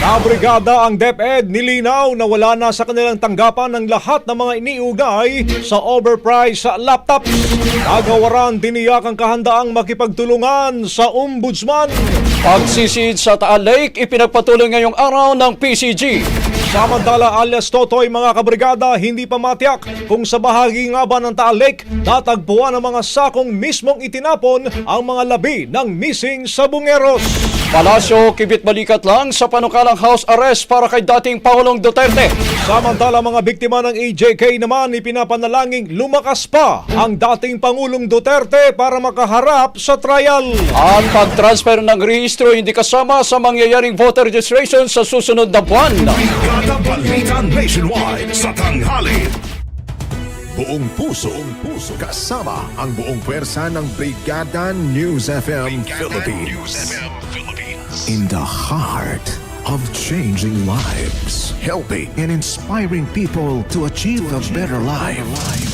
Kabrigada ang DepEd nilinaw na wala na sa kanilang tanggapan ng lahat ng mga iniugay sa overpriced laptops. Kagawaran tiniyak ang kahandaang makipagtulungan sa ombudsman. Pagsisid sa Taal Lake, ipinagpatuloy ngayong araw ng PCG. Samantala alias Totoy mga kabrigada hindi pa matiyak kung sa bahagi nga ba ng Taal Lake natagpuan ang mga sakong mismong itinapon ang mga labi ng missing sa Bungeros. Palasyo, kibit balikat lang sa panukalang house arrest para kay dating Pangulong Duterte. Samantala mga biktima ng AJK naman ipinapanalangin lumakas pa ang dating Pangulong Duterte para makaharap sa trial. Ang pag-transfer ng rehistro hindi kasama sa mangyayaring voter registration sa susunod na buwan. Brigada Balita Nationwide. Sa tanghali. Buong puso, buong puso, kasama ang buong pwersa ng Brigada News FM Philippines. In the heart of changing lives, helping and inspiring people to achieve a better life.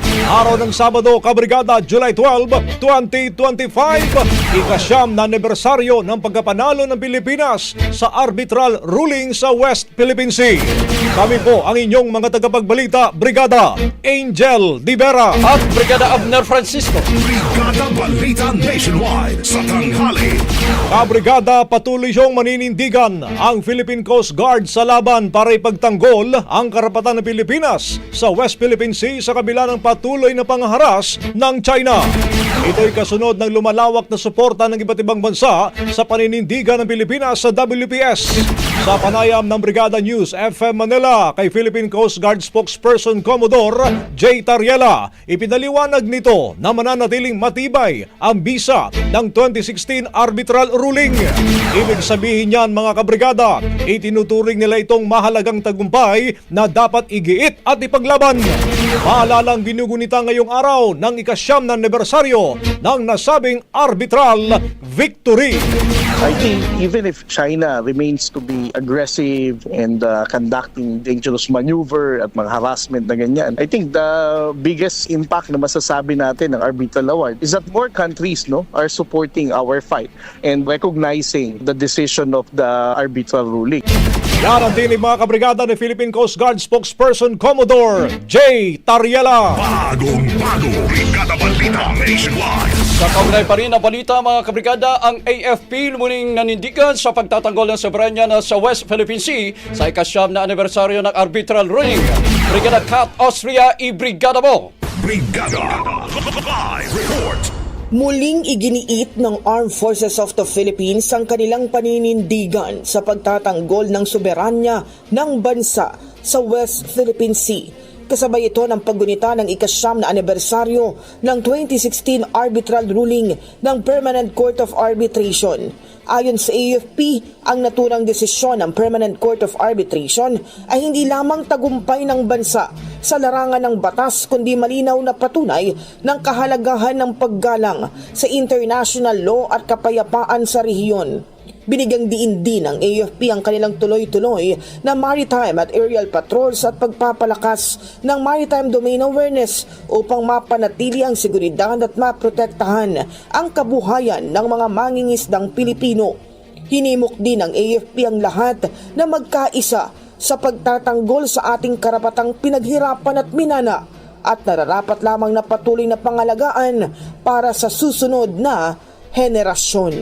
Araw ng Sabado, Kabrigada, July 12, 2025, ikasyam na anibersaryo ng pagkapanalo ng Pilipinas sa arbitral ruling sa West Philippine Sea. Kami po ang inyong mga tagapagbalita, Brigada Angel Divera. At Brigada Abner Francisco. Brigada Balita Nationwide. Sa tanghali. Kabrigada patuloy siyang maninindigan ang Philippine Coast Guard sa laban para ipagtanggol ang karapatan ng Pilipinas sa West Philippine Sea sa kabila ng patuloy na pangaharas ng China. Ito'y kasunod ng lumalawak na suporta ng iba't ibang bansa sa paninindigan ng Pilipinas sa WPS. Sa panayam ng Brigada News FM Manila kay Philippine Coast Guard spokesperson Commodore J. Tariela, ipinaliwanag nito na mananatiling matibay ang bisa ng 2016 arbitral ruling. Ibig sabihin niyan mga kabrigada, itinuturing nila itong mahalagang tagumpay na dapat igiit at ipaglaban. Maalalang ginugunita ngayong araw ng ikasyam na anibersaryo ng nasabing arbitral victory. I think even if China remains to be aggressive and uh, conducting dangerous maneuver at mga harassment na ganyan, I think the biggest impact na masasabi natin ng arbitral award is that more countries no are supporting our fight and recognizing the decision of the arbitral ruling. Yan ang tinig mga kabrigada ni Philippine Coast Guard spokesperson Commodore J. Tariela. Bagong bago, Brigada Balita Nationwide. Sa kaugnay pa rin na balita mga kabrigada, ang AFP lumuning nanindigan sa pagtatanggol ng soberanya na sa West Philippine Sea sa ikasyam na anibersaryo ng arbitral ruling. Brigada Cat Austria, i-brigada mo! Brigada Live Report. Muling iginiit ng Armed Forces of the Philippines ang kanilang paninindigan sa pagtatanggol ng soberanya ng bansa sa West Philippine Sea. Kasabay ito ng paggunita ng ikasyam na anibersaryo ng 2016 arbitral ruling ng Permanent Court of Arbitration. Ayon sa AFP, ang naturang desisyon ng Permanent Court of Arbitration ay hindi lamang tagumpay ng bansa sa larangan ng batas kundi malinaw na patunay ng kahalagahan ng paggalang sa international law at kapayapaan sa rehiyon. Binigyang diin din ng AFP ang kanilang tuloy-tuloy na maritime at aerial patrols at pagpapalakas ng maritime domain awareness upang mapanatili ang seguridad at maprotektahan ang kabuhayan ng mga mangingisdang Pilipino. Hinimok din ng AFP ang lahat na magkaisa sa pagtatanggol sa ating karapatang pinaghirapan at minana at nararapat lamang na patuloy na pangalagaan para sa susunod na henerasyon.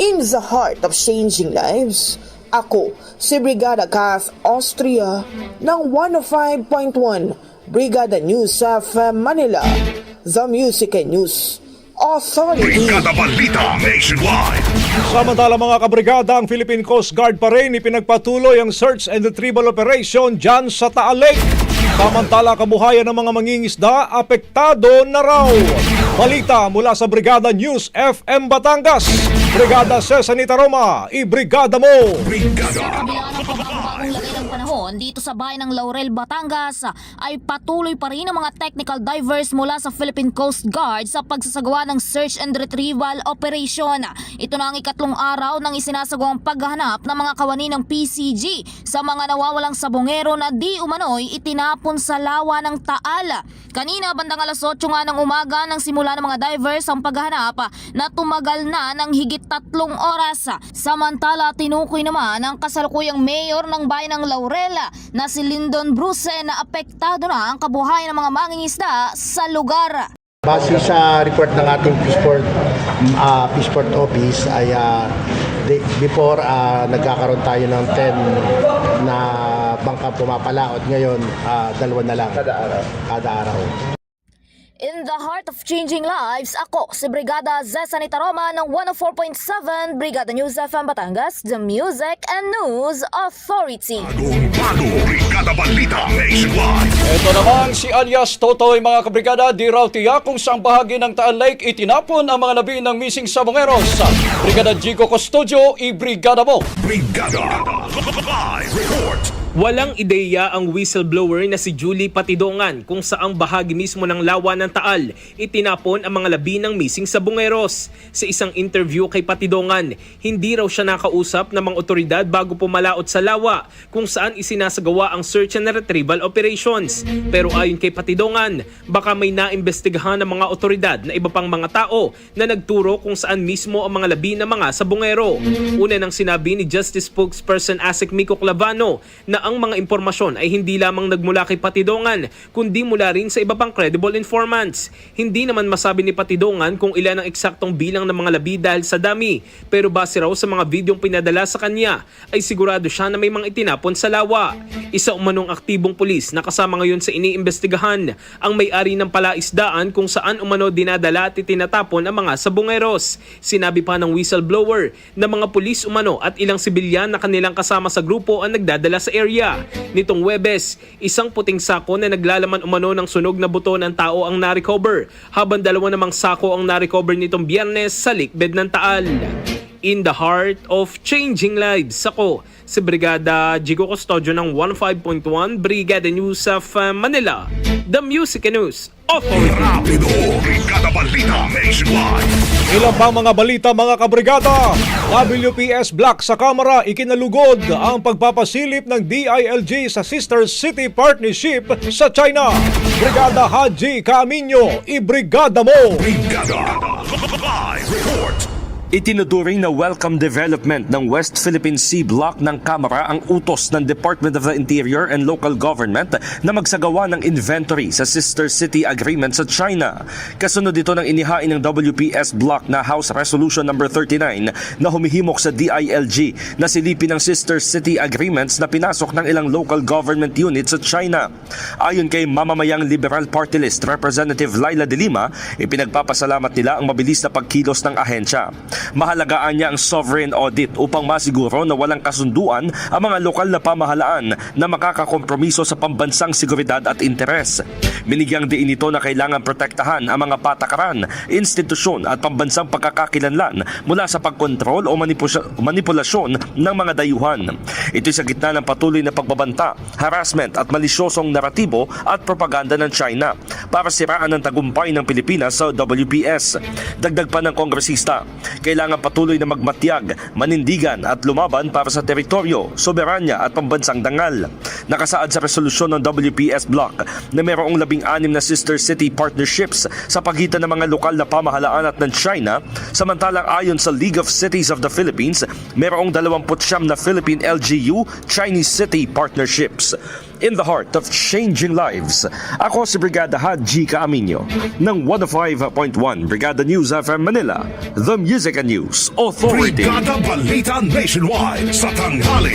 In the heart of changing lives, ako si Brigada Kath Austria ng 105.1 Brigada News of Manila, The Music and News Authority. Brigada Balita Nationwide. Samantala mga kabrigada, ang Philippine Coast Guard pa rin ipinagpatuloy ang search and retrieval operation dyan sa Taal Lake. Samantala kabuhayan ng mga mangingisda apektado na raw. Balita mula sa Brigada News FM Batangas. Brigada Cesanita Roma, i-brigada mo! Brigada ng panahon dito sa bayan ng Laurel, Batangas ay patuloy pa rin ang mga technical divers mula sa Philippine Coast Guard sa pagsasagawa ng search and retrieval operation. Ito na ang ikatlong araw ng isinasagawang paghahanap ng mga kawani ng PCG sa mga nawawalang sabongero na di umano'y itinapon sa lawa ng Taal. Kanina bandang alas 8 nga ng umaga nang simula ng mga divers ang paghahanap na tumagal na ng higit tatlong oras. Samantala, tinukoy naman ang kasalukuyang mayor ng bayan ng Laurel na si Lyndon Bruce na apektado na ang kabuhayan ng mga mangingisda sa lugar. Base sa report ng ating Fishport, uh, Fishport Office ay ah, di- before ah, nagkakaroon tayo ng 10 na bangka pumapalaot ngayon ah, dalawa na lang kada araw. Kada araw. In the heart of changing lives, ako si Brigada Zesanita Roma ng 104.7 Brigada News FM Batangas, The Music and News Authority. Bagong bago, Brigada Balita Nationwide. Ito naman si alias Totoy mga kabrigada, di raw tiyak kung saang bahagi ng Taal Lake itinapon ang mga nabi ng missing sabongeros. Brigada Jigo Custodio, i-brigada mo! Brigada Live Report. Walang ideya ang whistleblower na si Julie Patidongan kung saang bahagi mismo ng lawa ng Taal itinapon ang mga labi ng missing sa Bungeros. Sa isang interview kay Patidongan, hindi raw siya nakausap ng mga otoridad bago pumalaot sa lawa kung saan isinasagawa ang search and retrieval operations. Pero ayon kay Patidongan, baka may naimbestigahan ng mga otoridad na iba pang mga tao na nagturo kung saan mismo ang mga labi ng mga sabungero. Una nang sinabi ni Justice Spokesperson Asik Miko Clavano na ang mga impormasyon ay hindi lamang nagmula kay Patidongan, kundi mula rin sa iba pang credible informants. Hindi naman masabi ni Patidongan kung ilan ang eksaktong bilang ng mga labi dahil sa dami, pero base raw sa mga videong pinadala sa kanya, ay sigurado siya na may mga itinapon sa lawa. Isa umanong aktibong pulis na kasama ngayon sa iniimbestigahan ang may-ari ng palaisdaan kung saan umano dinadala at itinatapon ang mga sabungeros. Sinabi pa ng whistleblower na mga pulis umano at ilang sibilyan na kanilang kasama sa grupo ang nagdadala sa area. Nitong Webes, isang puting sako na naglalaman umano ng sunog na buto ng tao ang narecover, habang dalawa namang sako ang narecover nitong biyernes sa likbed ng Taal. In the heart of changing lives, ako si Brigada Jigo Custodio ng 15.1 Brigada News of uh, Manila, the Music and News Authority. Rapido, Brigada Balita Nationwide. Ilang pa mga balita mga kabrigada. WPS Black sa Kamara ikinalugod ang pagpapasilip ng DILG sa Sister City Partnership sa China. Brigada Haji Camino, ibrigada mo! Brigada Live Report. Itinuturing na welcome development ng West Philippine Sea Block ng Kamara ang utos ng Department of the Interior and Local Government na magsagawa ng inventory sa Sister City Agreement sa China. Kasunod dito ng inihain ng WPS Block na House Resolution number 39 na humihimok sa DILG na silipin ng Sister City Agreements na pinasok ng ilang local government units sa China. Ayon kay mamamayang Liberal Party List Representative Laila De Lima, ipinagpapasalamat nila ang mabilis na pagkilos ng ahensya. Mahalagaan niya ang sovereign audit upang masiguro na walang kasunduan ang mga lokal na pamahalaan na makakakompromiso sa pambansang seguridad at interes. Binigyang diin ito na kailangan protektahan ang mga patakaran, institusyon at pambansang pagkakakilanlan mula sa pagkontrol o manipulasyon ng mga dayuhan. Ito sa gitna ng patuloy na pagbabanta, harassment at malisyosong naratibo at propaganda ng China para siraan ang tagumpay ng Pilipinas sa WPS. Dagdag pa ng kongresista, kailangan patuloy na magmatyag, manindigan at lumaban para sa teritoryo, soberanya at pambansang dangal. Nakasaad sa resolusyon ng WPS Block na mayroong labing-anim na sister city partnerships sa pagitan ng mga lokal na pamahalaan at ng China, samantalang ayon sa League of Cities of the Philippines, mayroong 29 na Philippine LGU Chinese City Partnerships. In the heart of changing lives, ako si Brigada Haji Caaminyo ng 105.1 Brigada News FM Manila, The Music and News Authority. Brigada Balita Nationwide sa tanghali.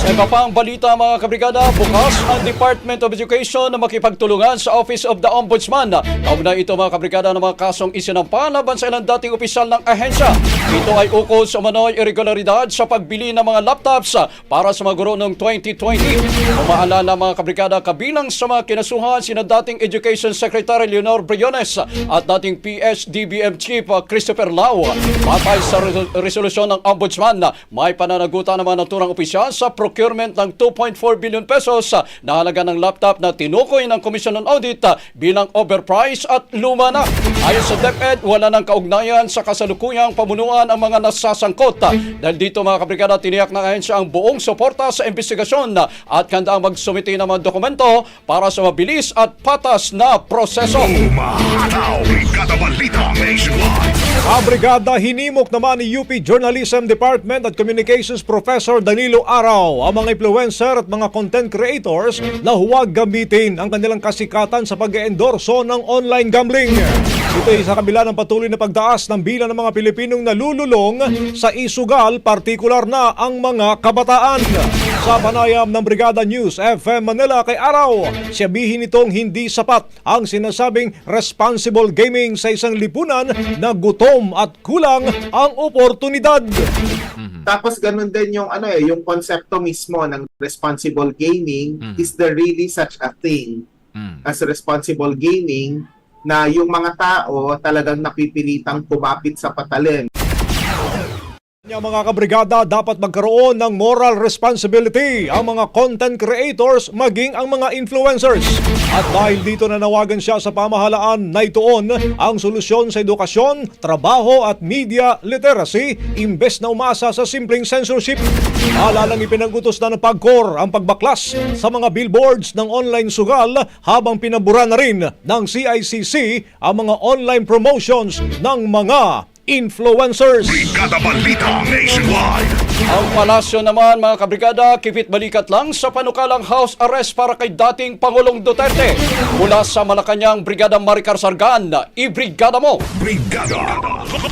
Sa iba pang balita mga kabrigada, bukas ang Department of Education na makipagtulungan sa Office of the Ombudsman. Kaugnay ito mga kabrigada ng mga kasong isinampa laban sa ilang dating opisyal ng ahensya. Ito ay ukol sa manoy irregularidad sa pagbili ng mga laptops para sa mga guro noong 2020. Umaalala mga kabrigada kabilang sa mga kinasuhan sina dating Education Secretary Leonor Briones at dating PSDBM Chief Christopher Lau. Patay sa re- resolusyon ng Ombudsman, may pananagutan ng mga naturang opisyal sa procurement ng 2.4 billion pesos na halaga ng laptop na tinukoy ng Commission on Audit bilang overpriced at luma na. Ayon sa DepEd, wala ng kaugnayan sa kasalukuyang pamunuan ang mga nasasangkot. Dahil dito mga kabrigada, tiniyak ng ahensya ang buong suporta sa investigasyon at kandaang magsumiti ng mga dokumento para sa mabilis at patas na proseso. Umahataw, Brigada Balita Nationwide. Ang brigada hinimok naman ni UP Journalism Department at Communications Professor Danilo Araw ang mga influencer at mga content creators na huwag gamitin ang kanilang kasikatan sa pag-endorso ng online gambling. Ito ay sa kabila ng patuloy na pagtaas ng bilang ng mga Pilipinong nalululong sa isugal, partikular na ang mga kabataan. Sa panayam ng Brigada News FM Manila kay Araw, sabihin nitong hindi sapat ang sinasabing responsible gaming sa isang lipunan na gutom at kulang ang oportunidad. Tapos ganun din yung ano eh, yung konsepto mismo ng responsible gaming is there really such a thing as responsible gaming na yung mga tao talagang napipilitang kumapit sa patalim. Yung mga kabrigada dapat magkaroon ng moral responsibility ang mga content creators maging ang mga influencers. At dahil dito nanawagan siya sa pamahalaan na ituon ang solusyon sa edukasyon, trabaho at media literacy imbes na umasa sa simpleng censorship. Alalang ipinag-utos na ng PAGCOR ang pagbaklas sa mga billboards ng online sugal habang pinabura na rin ng CICC ang mga online promotions ng mga influencers. Brigada Balita Nationwide. Ang palasyo naman mga kabrigada, kipit balikat lang sa panukalang house arrest para kay dating Pangulong Duterte. Mula sa Malacanang, Brigada Maricar Sargan, i-brigada mo! Brigada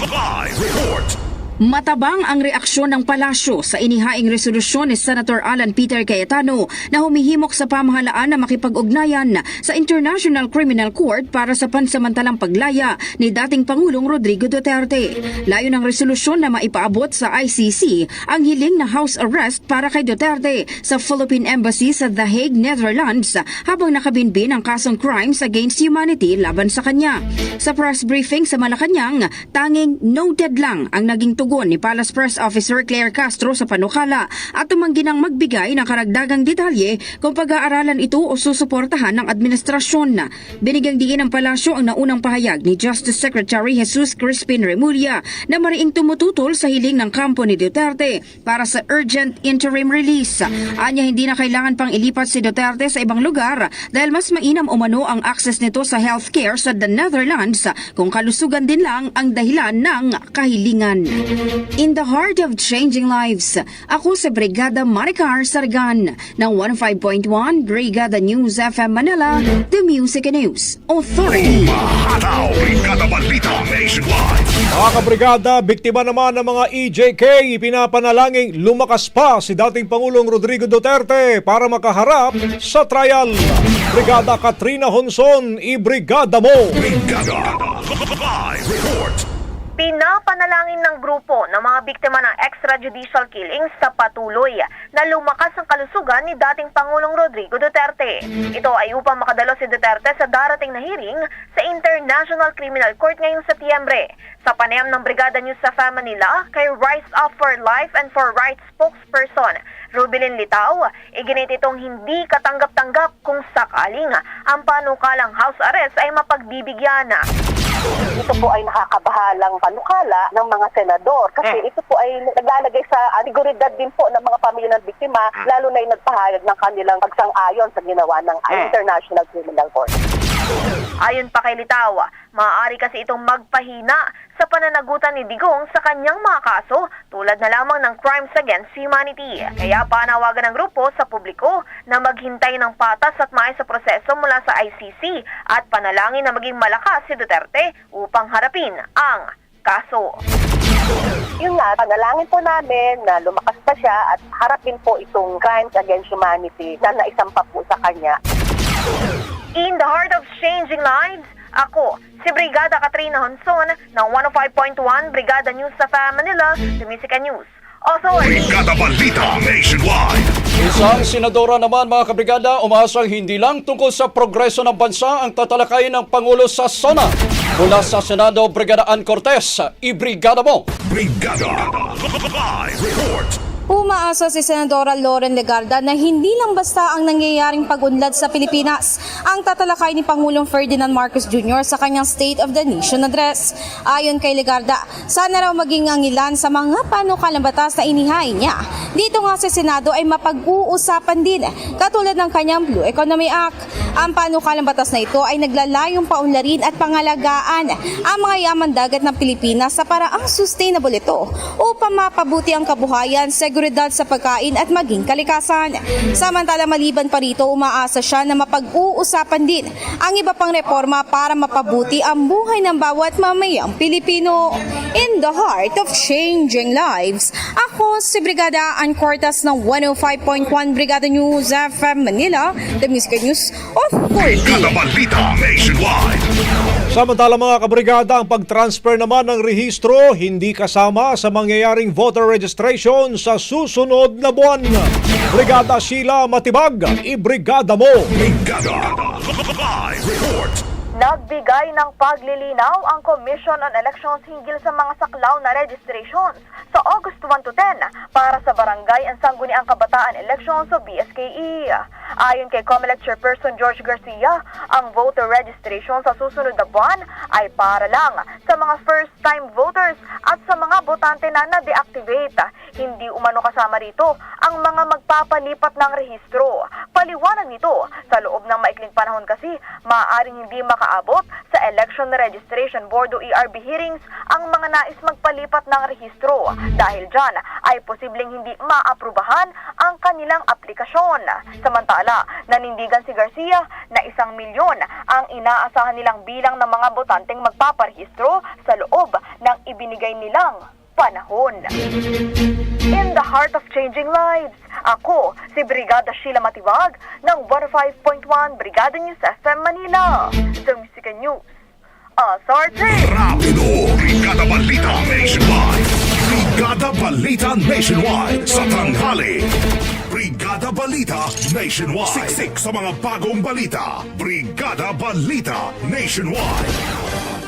Live Report Matabang ang reaksyon ng palasyo sa inihaing resolusyon ni Senator Alan Peter Cayetano na humihimok sa pamahalaan na makipag-ugnayan sa International Criminal Court para sa pansamantalang paglaya ni dating Pangulong Rodrigo Duterte. Layo ng resolusyon na maipaabot sa ICC ang hiling na house arrest para kay Duterte sa Philippine Embassy sa The Hague, Netherlands habang nakabinbin ang kasong crimes against humanity laban sa kanya. Sa press briefing sa Malacanang, tanging noted lang ang naging tugon ni Palace Press Officer Claire Castro sa panukala at tumanggi ng magbigay ng karagdagang detalye kung pag-aaralan ito o susuportahan ng administrasyon. Binigyang diin ng palasyo ang naunang pahayag ni Justice Secretary Jesus Crispin Remulla na mariing tumututol sa hiling ng kampo ni Duterte para sa urgent interim release. Anya hindi na kailangan pang ilipat si Duterte sa ibang lugar dahil mas mainam umano ang access nito sa healthcare sa the Netherlands kung kalusugan din lang ang dahilan ng kahilingan. In the heart of changing lives, ako sa Brigada Maricar Sargan ng 105.1 Brigada News FM Manila, The Music and News Authority. Mahataw Brigada Balita Nationwide Mga kabrigada, biktima naman ng mga EJK, ipinapanalangin lumakas pa si dating Pangulong Rodrigo Duterte para makaharap sa trial. Brigada Katrina Honson, i-brigada mo! Brigada Live Report Pinapanalangin ng grupo ng mga biktima ng extrajudicial killings sa patuloy na lumakas ang kalusugan ni dating Pangulong Rodrigo Duterte. Ito ay upang makadalo si Duterte sa darating na hearing sa International Criminal Court ngayong Setyembre. Sa panayam ng Brigada News sa Manila kay Rise Up for Life and for Rights spokesperson Rubilin Litaw, iginit itong hindi katanggap-tanggap kung sakaling ang panukalang house arrest ay mapagbibigyan. ito po ay nakakabahalang panukala ng mga senador kasi ito po ay naglalagay sa seguridad din po ng mga pamilya ng biktima lalo na yung nagpahayag ng kanilang pagsang-ayon sa ginawa ng International Criminal Court. Ayon pa kay Litaw, maaari kasi itong magpahina sa pananagutan ni Digong sa kanyang mga kaso tulad na lamang ng crimes against humanity. Kaya panawagan ng grupo sa publiko na maghintay ng patas at maayos sa proseso mula sa ICC at panalangin na maging malakas si Duterte upang harapin ang kaso. Yun nga, panalangin po namin na lumakas pa siya at harapin po itong crimes against humanity na naisampa po sa kanya. In the heart of changing lives, ako, si Brigada Katrina Honson ng 105.1 Brigada News sa Manila, The Music and News. Authority. Brigada Balita Nationwide Isang senadora naman mga kabrigada umaasang hindi lang tungkol sa progreso ng bansa ang tatalakayin ng Pangulo sa SONA. Mula sa Senado, Brigada Ann Cortez, i-brigada mo! Brigada Live Report Umaasa si Senadora Lauren Legarda na hindi lang basta ang nangyayaring pag-unlad sa Pilipinas ang tatalakay ni Pangulong Ferdinand Marcos Jr. sa kanyang State of the Nation address. Ayon kay Legarda, sana raw maging ang ilan sa mga panukalang batas na inihain niya. Dito nga sa Senado ay mapag-uusapan din katulad ng kanyang Blue Economy Act. Ang panukalang batas na ito ay naglalayong paunlarin at pangalagaan ang mga yaman dagat ng Pilipinas sa paraang sustainable ito upang mapabuti ang kabuhayan, seguridad sa pagkain at maging kalikasan. Samantala maliban pa rito, umaasa siya na mapag-uusapan din ang iba pang reforma para mapabuti ang buhay ng bawat mamayang Pilipino. In the heart of changing lives, ako si Brigada Ann Cortas ng 105.1 Brigada News FM Manila, The Music News Authority. Brigada Balita Nationwide Samantala mga kabrigada, ang pag-transfer naman ng rehistro hindi kasama sa mangyayaring voter registration sa susunod na buwan. Brigada Sheila Matibag, i-brigada mo! Brigada Live Report Nagbigay ng paglilinaw ang Commission on Elections hinggil sa mga saklaw na registration sa August 1 to 10 para sa Barangay and Sangguniang Kabataan Elections o BSKE. Ayon kay COMELEC Chairperson George Garcia, ang voter registration sa susunod na buwan ay para lang sa mga first-time voters at sa mga botante na na-deactivate. Hindi umano kasama rito ang mga magpapalipat ng rehistro. Paliwanag nito sa loob ng maikling panahon kasi, maaaring hindi makaabot sa Election Registration Board o ERB hearings ang mga nais magpalipat ng rehistro. Dahil dyan ay posibleng hindi maaprubahan ang kanilang aplikasyon. Samantala, nanindigan si Garcia na isang milyon ang inaasahan nilang bilang ng mga botanteng magpaparehistro sa loob ng ibinigay nilang panahon. In the heart of changing lives, ako si Brigada Sheila Matibag ng 105.1 Brigada News FM Manila. The Music News. Authority! Rapido! Brigada Balita Nationwide! Brigada Balita Nationwide sa tanghali! Brigada Balita Nationwide! Siksik sa mga bagong balita! Brigada Balita Nationwide!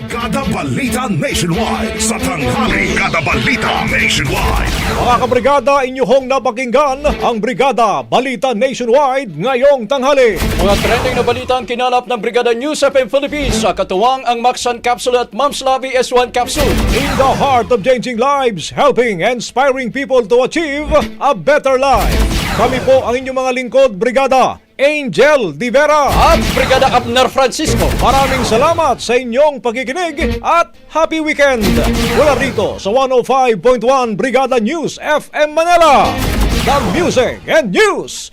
Brigada Balita Nationwide. Sa tanghali. Brigada Balita Nationwide. Mga kabrigada, inyong napakinggan ang Brigada Balita Nationwide ngayong tanghali. Mga trending na balita ang kinalap ng Brigada News FM Philippines sa katuwang ang Maxan Capsule at Mams Labi S1 Capsule. In the heart of changing lives, helping and inspiring people to achieve a better life. Kami po ang inyong mga lingkod, Brigada Angel Di Vera. At Brigada Abner Francisco. Maraming salamat sa inyong pagkikinig at happy weekend. Mula rito sa 105.1 Brigada News FM Manila. The Music and News